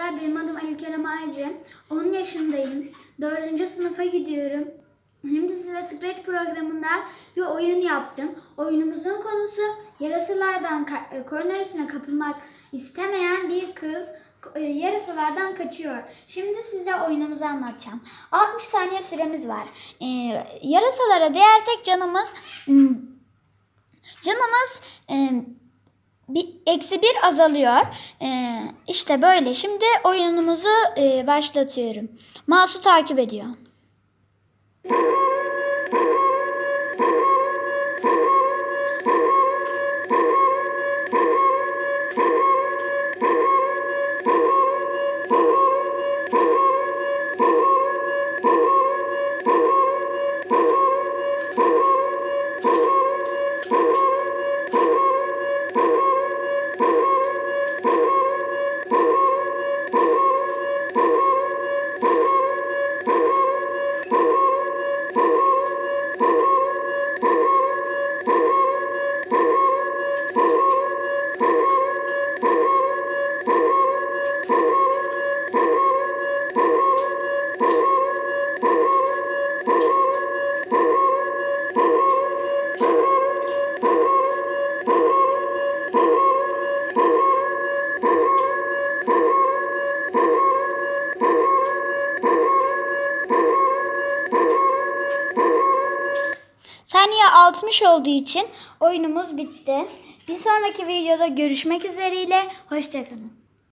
arkadaşlar. Benim adım Ali Kerem Aycı. 10 yaşındayım. 4. sınıfa gidiyorum. Şimdi size Scratch programında bir oyun yaptım. Oyunumuzun konusu yarasılardan ka- e, koronavirüsüne kapılmak istemeyen bir kız e, yarasılardan kaçıyor. Şimdi size oyunumuzu anlatacağım. 60 saniye süremiz var. E, yarasalara değersek canımız canımız bir, eksi bir azalıyor. Ee, işte böyle. Şimdi oyunumuzu e, başlatıyorum. Mouse'u takip ediyor. 60 olduğu için oyunumuz bitti. Bir sonraki videoda görüşmek üzereyle. Hoşçakalın.